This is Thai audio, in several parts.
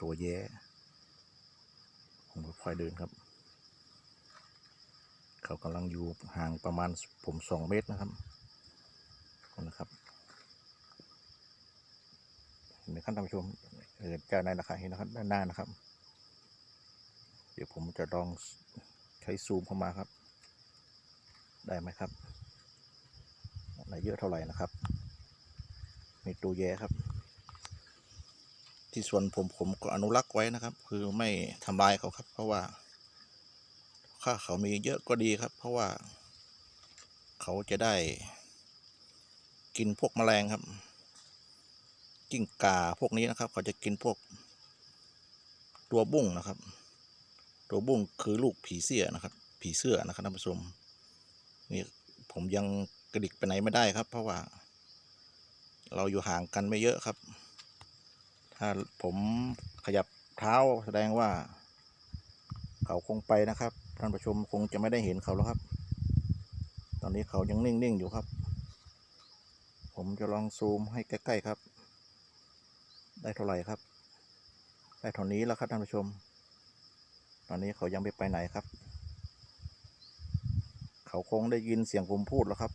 ตัวแย่ผมค่อยเดินครับ เขากำลังอยู่ห่างประมาณผมสองเมตรนะครับนะครับเห็นไหมครับท่านผู้ชมเจ้าในายนะครับเห็นนะครับด้านหน้านะครับ เดี๋ยวผมจะลองใช้ซูมเข้ามาครับ ได้ไหมครับไหนเยอะเท่าไหร่นะครับ มีตัวแย่ครับ ที่ส่วนผมผมก็อนุรักษ์ไว้นะครับ คือไม่ทำลายเขาครับ เพราะว่าถ้าเขามีเยอะก็ดีครับ เพราะว่า เขาจะได้ กินพวกแมลงครับกิ้งก่าพวกนี้นะครับ เขาจะกินพวก ตัวบุ้งนะครับ ตัวบุ้งคือลูกผีเสื้อนะครับ ผีเสื้อนะครับท่านผู้ชมนี่ผมยังกระดิกไปไหนไม่ได้ครับ เพราะว่า เราอยู่ห่างกันไม่เยอะครับ ถ้าผมขยับเท้าแสดงว่า เขาคงไปนะครับ ท่านผู้ชมคงจะไม่ได้เห็นเขาแล้วครับ ตอนนี้เขายังนิ่งๆอยู่ครับ ผมจะลองซูมให้ใกล้ๆครับ ได้เท่าไหร่ครับ ได้เท่านี้แล้วครับท่านผู้ชม ตอนนี้เขายังไม่ไปไหนครับ เขาคงได้ยินเสียงผมพูดแล้วครับ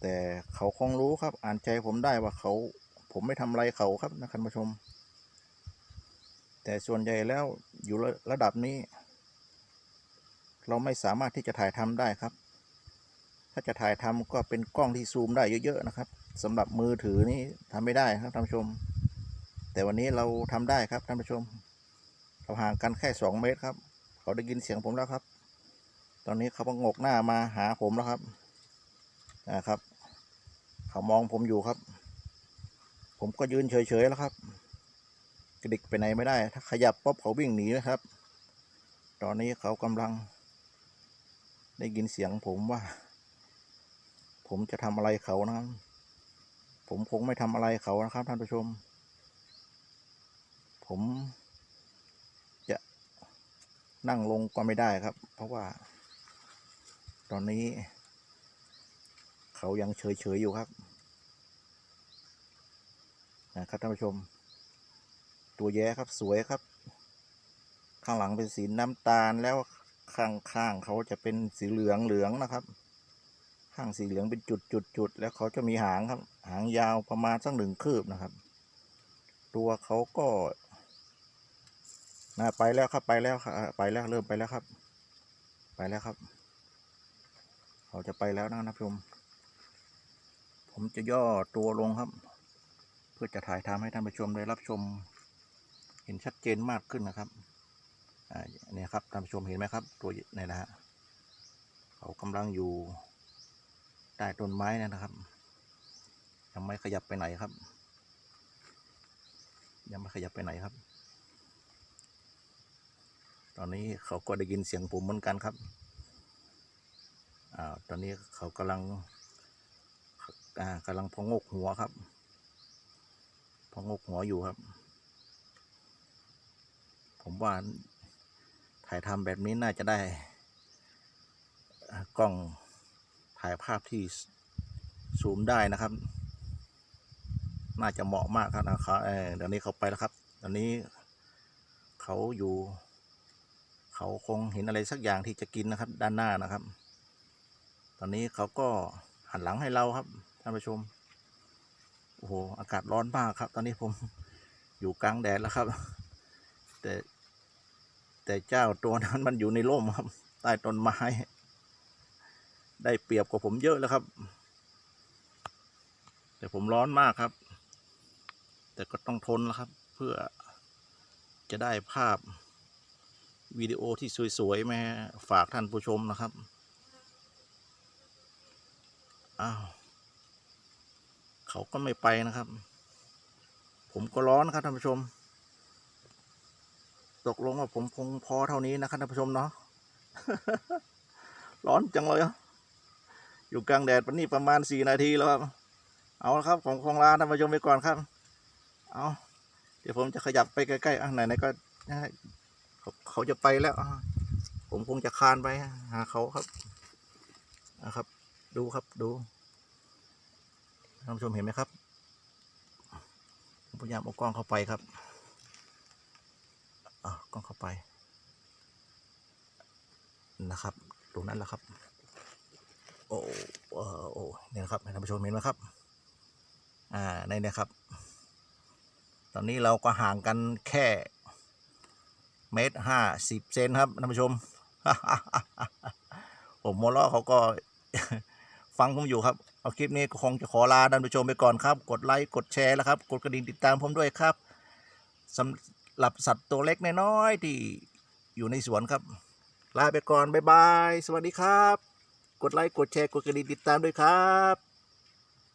แต่เขาคงรู้ครับ อ่านใจผมได้ว่าเขา ผมไม่ทำไรเขาครับนะท่านผู้ชม แต่ส่วนใหญ่แล้วอยู่ระระดับนี้ เราไม่สามารถที่จะถ่ายทำได้ครับ ถ้าจะถ่ายทำก็เป็นกล้องที่ซูมได้เยอะๆนะครับสำหรับมือถือนี่ทำไม่ได้ครับท่านผู้ชม แต่วันนี้เราทำได้ครับท่านผู้ชม เราห่างกันแค่สองเมตรครับ เขาได้ยินเสียงผมแล้วครับ ตอนนี้เขาประงกหน้ามาหาผมแล้วครับนะครับ เขามองผมอยู่ครับ ผมก็ยืนเฉยๆแล้วครับ กระดิกไปไหนไม่ได้ ถ้าขยับป๊บเขาวิ่งหนีนะครับ ตอนนี้เขากำลัง ได้ยินเสียงผมว่า ผมจะทำอะไรเขานะครับ ผมคงไม่ทำอะไรเขานะครับท่านผู้ชม ผมจะนั่งลงก็ไม่ได้ครับ เพราะว่า ตอนนี้ เขายังเฉยๆอยู่ครับ นะครับท่านผู้ชม ตัวแย้ครับสวยครับ ข้างหลังเป็นสีน้ำตาลแล้วข้างข้างเขาจะเป็นสีเหลืองเหลืองนะครับ ข้างสีเหลืองเป็นจุดจุดจุดแล้วเขาจะมีหางครับ หางยาวประมาณสักหนึ่งคืบนะครับ ตัวเขาก็น่าไปแล้วครับไปแล้วครับไปแล้วเริ่มไปแล้วครับ ไปแล้วครับ เขาจะไปแล้วนะครับท่านผู้ชมผมจะย่อตัวลงครับ เพื่อจะถ่ายทำให้ท่านผู้ชมได้รับชม เห็นชัดเจนมากขึ้นนะครับอ่าเนี่ยครับท่านผู้ชมเห็นไหมครับ ตัวนี่นะฮะเขากำลังอยู่ใต้ต้นไม้นะครับ ยังไม่ขยับไปไหนครับ ยังไม่ขยับไปไหนครับ ตอนนี้เขาก็ได้ยินเสียงผมเหมือนกันครับอ่าตอนนี้เขากำลังอ่ากำลังพองกหัวครับ พองกหัวอยู่ครับ ผมว่าถ่ายทำแบบนี้น่าจะได้ กล้องถ่ายภาพที่ซูมได้นะครับ น่าจะเหมาะมากครับนะครับเออเดี๋ยวนี้เขาไปแล้วครับตอนนี้เขาอยู่ เขาคงเห็นอะไรสักอย่างที่จะกินนะครับ ด้านหน้านะครับ ตอนนี้เขาก็หันหลังให้เราครับท่านผู้ชม อ้โหอากาศร้อนมากครับ ตอนนี้ผมอยู่กลางแดดแล้วครับ แต่ แต่เจ้าตัวนั้นมันอยู่ในร่มครับ ใต้ต้นไม้ ได้เปรียบกว่าผมเยอะแล้วครับ แต่ผมร้อนมากครับ แต่ก็ต้องทนแล้วครับ เพื่อจะได้ภาพวิดีโอที่สวยๆมาฝากท่านผู้ชมนะครับ อ้าว เขาก็ไม่ไปนะครับ ผมก็ร้อนครับท่านผู้ชม ตกลงว่าผมคงพอเท่านี้นะครับท่านผู้ชมเนาะร้อนจังเลยอยู่กลางแดดวันนี้ประมาณสี่นาทีแล้วครับ เอาละครับของของร้าท่านผู้ชมไปก่อนครับ เอาเดี๋ยวผมจะขยับไปใกล้ๆอะไหนๆก็เขาเขาจะไปแล้วผมคงจะคานไปหาเขาครับนะครับ ดูครับดู ท่านผู้ชมเห็นไหมครับพยายามเอากล้องเข้าไปครับอะก็เข้าไป นะครับ ตรงนั้นแหละครับ โอ้โอ้โอ้เนี่ยนะครับท่านผู้ชมเห็นไหมครับ อ่าในเนี่ยครับ ตอนนี้เราก็ห่างกันแค่เมตรห้าสิบเซนครับท่านผู้ชมผมโมล้อเขาก็ฟังผมอยู่ครับ เอาคลิปนี้ก็คงจะขอลาท่านผู้ชมไปก่อนครับ กดไลค์กดแชร์แล้วครับ กดกระดิ่งติดตามผมด้วยครับสำหรับสัตว์ตัวเล็กน้อยๆที่อยู่ในสวนครับ ลาไปก่อนบ๊ายบาย สวัสดีครับ กดไลค์กดแชร์กดกระดิ่งติดตามด้วยครับ